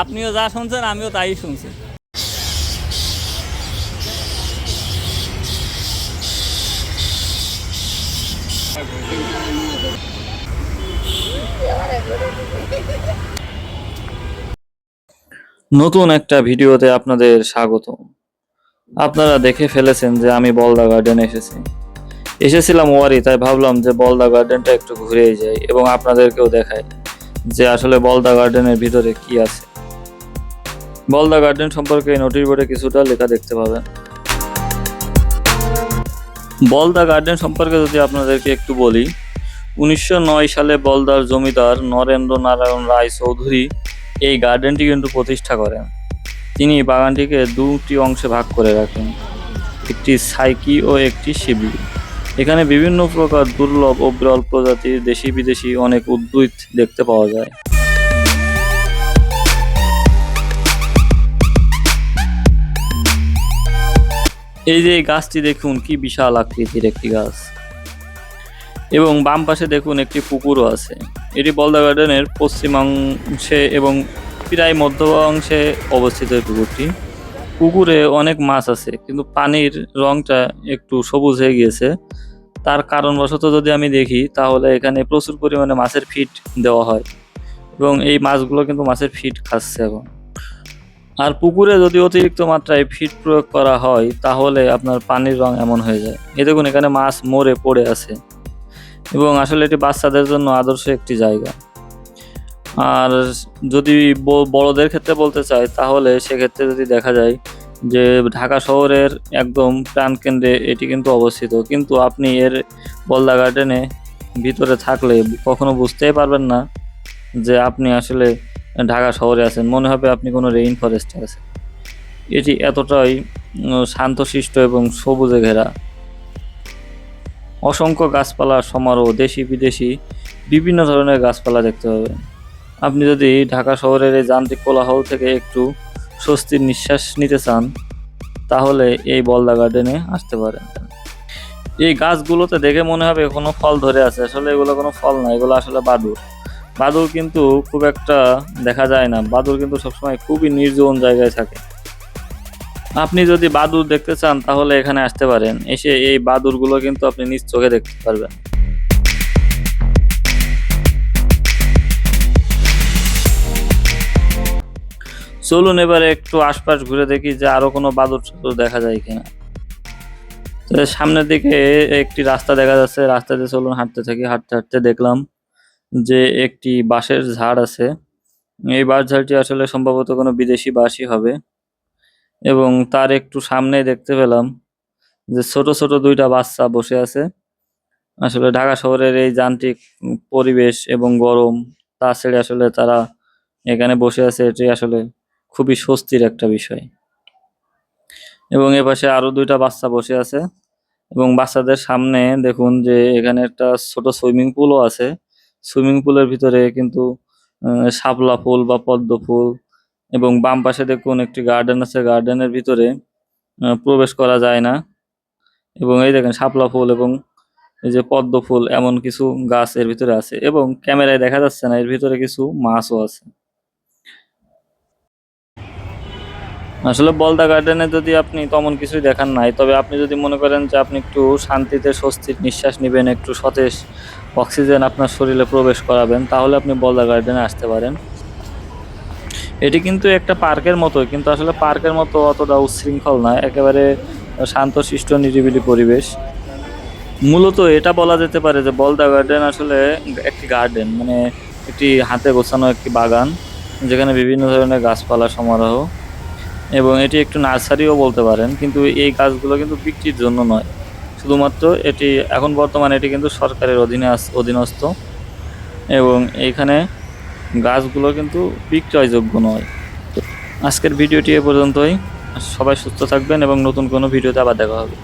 আপনিও যা শুনছেন, আমিও তাই শুনছি। নতুন একটা ভিডিওতে আপনাদের স্বাগত আপনারা দেখে ফেলেছেন যে আমি বলদা গার্ডেন এসেছি। এসেছিলাম ওয়ারি, তাই ভাবলাম যে বলদা গার্ডেনটা একটু ঘুরেই যাই এবং আপনাদেরকেও দেখাই। যে আসলে বলদা গার্ডেনের ভিতরে কি আছে। বলদা গার্ডেন সম্পর্কে নোটিশ বোর্ডে কিছুটা লেখা দেখতে পাবেন। বলদা গার্ডেন সম্পর্কে যদি আপনাদেরকে একটু বলি, উনিশশো নয় সালে বলদার জমিদার নরেন্দ্র নারায়ণ রায় চৌধুরী এই গার্ডেনটি কিন্তু প্রতিষ্ঠা করেন। তিনি বাগানটিকে দুটি অংশে ভাগ করে রাখেন, একটি সাইকি ও একটি শিবলি এখানে বিভিন্ন প্রকার দুর্লভ ও বিরল প্রজাতির দেশি বিদেশি অনেক উদ্ভিদ দেখতে পাওয়া যায়। এই যে গাছটি দেখুন, কি বিশাল আকৃতির একটি গাছ। এবং বাম পাশে দেখুন একটি পুকুরও আছে। এটি বলদা গার্ডেনের পশ্চিমাংশে এবং প্রায় মধ্য অংশে অবস্থিত এই পুকুরটি। পুকুরে অনেক মাছ আছে, কিন্তু পানির রংটা একটু সবুজ হয়ে গিয়েছে। তার কারণবশত যদি আমি দেখি, তাহলে এখানে প্রচুর পরিমাণে মাছের ফিট দেওয়া হয় এবং এই মাছগুলো কিন্তু মাছের ফিট খাচ্ছে এখন। আর পুকুরে যদি অতিরিক্ত মাত্রায় ফিট প্রয়োগ করা হয়, তাহলে আপনার পানির রং এমন হয়ে যায়। এ দেখুন, এখানে মাছ মরে পড়ে আছে এবং আসলে এটি বাচ্চাদের জন্য আদর্শ একটি জায়গা। আর যদি বড়দের ক্ষেত্রে বলতে চাই, তাহলে সেক্ষেত্রে যদি দেখা যায় যে ঢাকা শহরের একদম প্রাণকেন্দ্রে এটি কিন্তু অবস্থিত। কিন্তু আপনি এর বলদা গার্ডেনে ভিতরে থাকলে কখনো বুঝতেই পারবেন না যে আপনি আসলে ঢাকা শহরে আছেন। মনে হবে আপনি কোনো রেইন ফরেস্টে আছেন। এটি এতটাই শান্তশিষ্ট এবং সবুজে ঘেরা। অসংখ্য গাছপালার সমারোহ দেশি বিদেশি বিভিন্ন ধরনের গাছপালা দেখতে পাবেন আপনি যদি ঢাকা শহরের এই যান্ত্রিক কোলাহল থেকে একটু স্বস্তির নিঃশ্বাস নিতে চান, তাহলে এই বলদা গার্ডেনে আসতে পারেন। এই গাছগুলোতে দেখে মনে হবে কোনো ফল ধরে আছে। আসলে এগুলো কোনো ফল না, এগুলো আসলে বাদুর বাদুর কিন্তু খুব একটা দেখা যায় না। বাদুর কিন্তু সবসময় খুবই নির্জন জায়গায় থাকে। আপনি যদি বাদুর দেখতে চান, তাহলে এখানে আসতে পারেন। এসে এই বাদুরগুলো কিন্তু আপনি নিজ চোখে দেখতে পারবেন। চলুন এবারে একটু আশপাশ ঘুরে দেখি যে আরও কোনো বাদুর টাদুর দেখা যায় কিনা। সামনের দিকে একটি রাস্তা দেখা যাচ্ছে রাস্তা দিয়ে চলুন হাঁটতে থাকি, হাঁটতে হাঁটতে দেখলাম যে একটি বাঁশের ঝাড় আছে। এই বাঁশ ঝাড়টি আসলে সম্ভবত কোনো বিদেশি বাঁশই হবে এবং তার একটু সামনে দেখতে পেলাম যে ছোট ছোট দুইটা বাচ্চা বসে আছে। আসলে ঢাকা শহরের এই যান্ত্রিক পরিবেশ এবং গরম তা ছেড়ে আসলে তারা এখানে বসে আছে, এটি আসলে খুবই স্বস্তির একটা বিষয়। এবং এ পাশে আরও দুইটা বাচ্চা বসে আছে। এবং বাচ্চাদের সামনে দেখুন যে এখানে একটা ছোট সুইমিং পুলও আছে। সুইমিং পুলের ভিতরে কিন্তু শাপলা ফুল বা পদ্ম ফুল এবং বাম পাশে দেখুন একটি গার্ডেন আছে। গার্ডেনের ভিতরে প্রবেশ করা যায় না। এবং এই দেখেন শাপলা ফুল এবং এই যে পদ্ম ফুল এমন কিছু গাছ এর ভিতরে আছে। এবং ক্যামেরায় দেখা যাচ্ছে না, এর ভিতরে কিছু মাছও আছে। আসলে বলদা গার্ডেনে যদি আপনি তেমন কিছুই দেখান নাই, তবে আপনি যদি মনে করেন যে আপনি একটু শান্তিতে, স্বস্তির নিঃশ্বাস নেবেন, একটু সতেজ অক্সিজেন আপনার শরীরে প্রবেশ করাবেন, তাহলে আপনি বলদা গার্ডেনে আসতে পারেন। এটি কিন্তু একটা পার্কের মতো, কিন্তু আসলে পার্কের মতো অতটা উচ্ছৃঙ্খল নয় একেবারে শান্ত শান্তশিষ্ট নিরিবিলি পরিবেশ। মূলত এটা বলা যেতে পারে যে বলদা গার্ডেন আসলে একটি গার্ডেন মানে একটি হাতে গোছানো একটি বাগান, যেখানে বিভিন্ন ধরনের গাছপালা সমারোহ এবং এটি একটু নার্সারিও বলতে পারেন, কিন্তু এই গাছগুলো কিন্তু বিক্রির জন্য নয়। শুধুমাত্র এটি এখন বর্তমানে এটি কিন্তু সরকারের অধীনে অধীনস্থ এবং এখানে গাছগুলো কিন্তু বিক্রয়যোগ্য নয়। আজকের ভিডিওটি এ পর্যন্তই। সবাই সুস্থ থাকবেন এবং নতুন কোনো ভিডিওতে আবার দেখা হবে।